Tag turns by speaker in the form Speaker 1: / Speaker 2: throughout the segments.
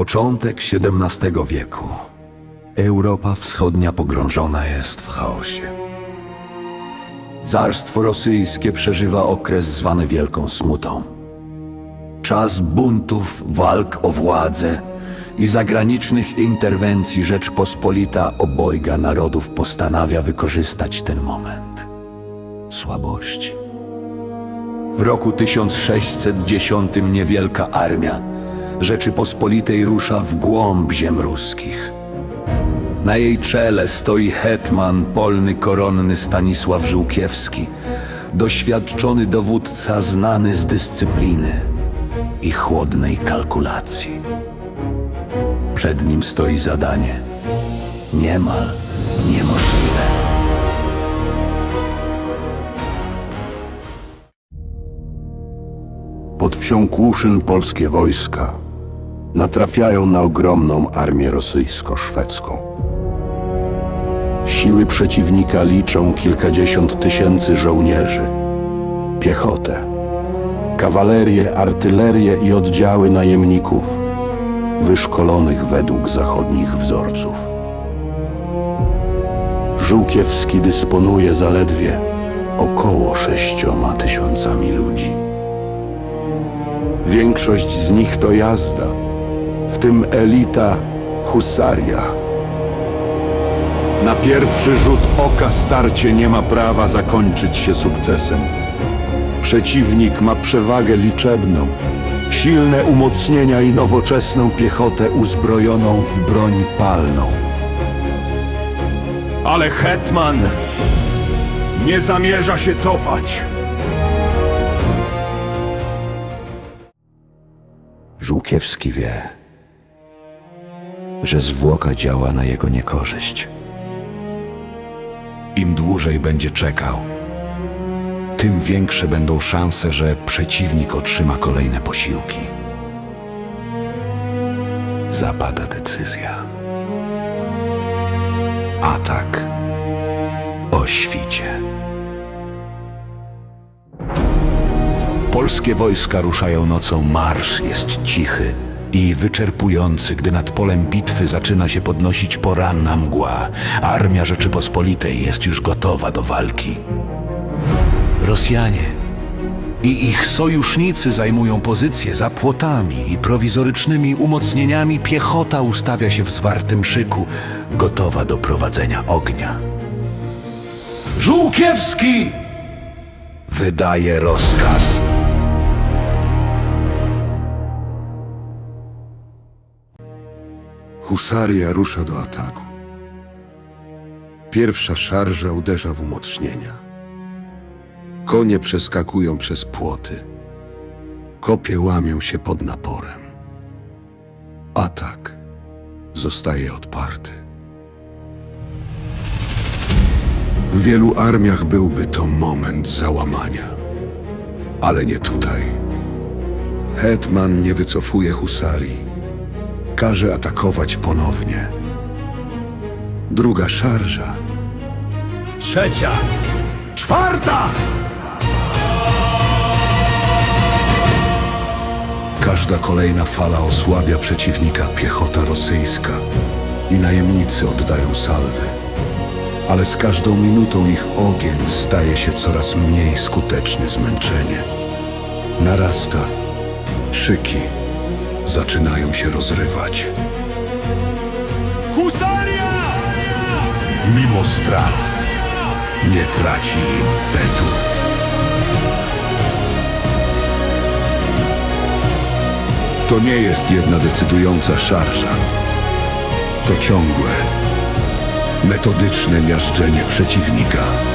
Speaker 1: Początek XVII wieku. Europa Wschodnia pogrążona jest w chaosie. Carstwo rosyjskie przeżywa okres zwany Wielką Smutą. Czas buntów, walk o władzę i zagranicznych interwencji Rzeczpospolita obojga narodów postanawia wykorzystać ten moment słabości. W roku 1610 niewielka armia Rzeczypospolitej rusza w głąb ziem ruskich. Na jej czele stoi hetman polny koronny Stanisław Żółkiewski, doświadczony dowódca znany z dyscypliny i chłodnej kalkulacji. Przed nim stoi zadanie niemal niemożliwe.
Speaker 2: Pod wsią Kłuszyn polskie wojska natrafiają na ogromną armię rosyjsko-szwedzką. Siły przeciwnika liczą kilkadziesiąt tysięcy żołnierzy, piechotę, kawalerię, artylerię i oddziały najemników, wyszkolonych według zachodnich wzorców. Żółkiewski dysponuje zaledwie około sześcioma tysiącami ludzi. Większość z nich to jazda, w tym elita husaria. Na pierwszy rzut oka starcie nie ma prawa zakończyć się sukcesem. Przeciwnik ma przewagę liczebną, silne umocnienia i nowoczesną piechotę uzbrojoną w broń palną. Ale Hetman nie zamierza się cofać.
Speaker 1: Żółkiewski wie, że zwłoka działa na jego niekorzyść. Im dłużej będzie czekał, tym większe będą szanse, że przeciwnik otrzyma kolejne posiłki. Zapada decyzja. Atak o świcie. Polskie wojska ruszają nocą, marsz jest cichy i wyczerpujący, gdy nad polem bitwy zaczyna się podnosić poranna mgła. Armia Rzeczypospolitej jest już gotowa do walki. Rosjanie i ich sojusznicy zajmują pozycje za płotami i prowizorycznymi umocnieniami. Piechota ustawia się w zwartym szyku, gotowa do prowadzenia ognia. Żółkiewski! Wydaje rozkaz.
Speaker 2: Husaria rusza do ataku. Pierwsza szarża uderza w umocnienia. Konie przeskakują przez płoty. Kopie łamią się pod naporem. Atak zostaje odparty. W wielu armiach byłby to moment załamania. Ale nie tutaj. Hetman nie wycofuje husarii każe atakować ponownie. Druga szarża. Trzecia. Czwarta! Każda kolejna fala osłabia przeciwnika, piechota rosyjska i najemnicy oddają salwy. Ale z każdą minutą ich ogień staje się coraz mniej skuteczny zmęczenie. Narasta. Szyki zaczynają się rozrywać. Husaria! Mimo strat nie traci impetu. To nie jest jedna decydująca szarża. To ciągłe, metodyczne miażdżenie przeciwnika.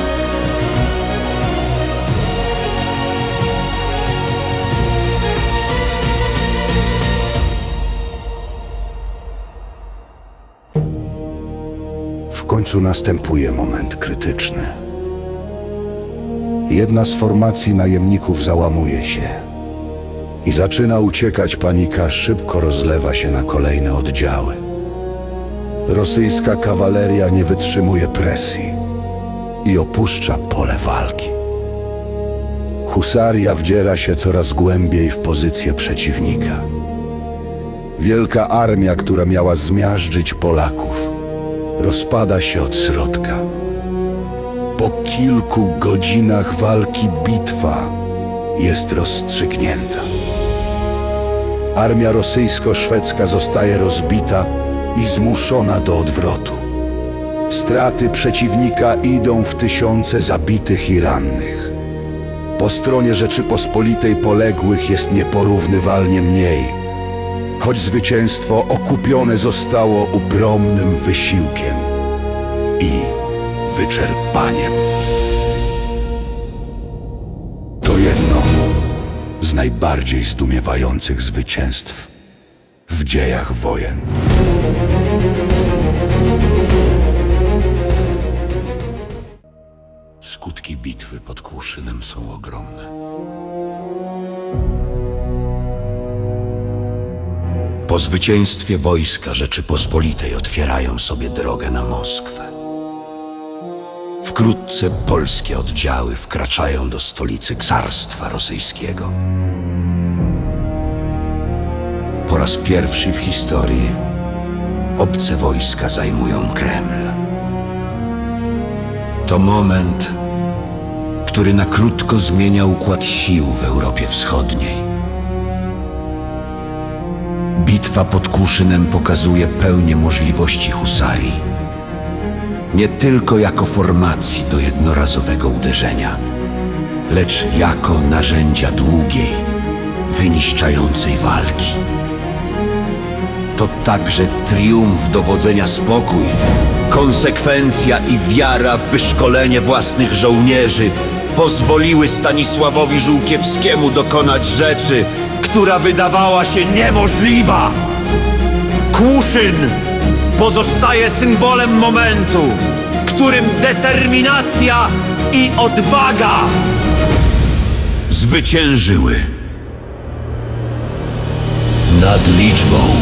Speaker 2: W końcu następuje moment krytyczny. Jedna z formacji najemników załamuje się i zaczyna uciekać panika, szybko rozlewa się na kolejne oddziały. Rosyjska kawaleria nie wytrzymuje presji i opuszcza pole walki. Husaria wdziera się coraz głębiej w pozycję przeciwnika. Wielka armia, która miała zmiażdżyć Polaków, rozpada się od środka. Po kilku godzinach walki bitwa jest rozstrzygnięta. Armia rosyjsko-szwedzka zostaje rozbita i zmuszona do odwrotu. Straty przeciwnika idą w tysiące zabitych i rannych. Po stronie Rzeczypospolitej poległych jest nieporównywalnie mniej, choć zwycięstwo okupione zostało ogromnym wysiłkiem i wyczerpaniem. To jedno z najbardziej zdumiewających zwycięstw w dziejach wojen.
Speaker 1: Skutki bitwy pod Kłuszynem są ogromne. Po zwycięstwie wojska Rzeczypospolitej otwierają sobie drogę na Moskwę. Wkrótce polskie oddziały wkraczają do stolicy Carstwa Rosyjskiego. Po raz pierwszy w historii obce wojska zajmują Kreml. To moment, który na krótko zmienia układ sił w Europie Wschodniej. Bitwa pod Kłuszynem pokazuje pełnię możliwości husarii. Nie tylko jako formacji do jednorazowego uderzenia, lecz jako narzędzia długiej, wyniszczającej walki. To także triumf dowodzenia spokój, konsekwencja i wiara w wyszkolenie własnych żołnierzy pozwoliły Stanisławowi Żółkiewskiemu dokonać rzeczy, która wydawała się niemożliwa. Kłuszyn pozostaje symbolem momentu, w którym determinacja i odwaga zwyciężyły nad liczbą.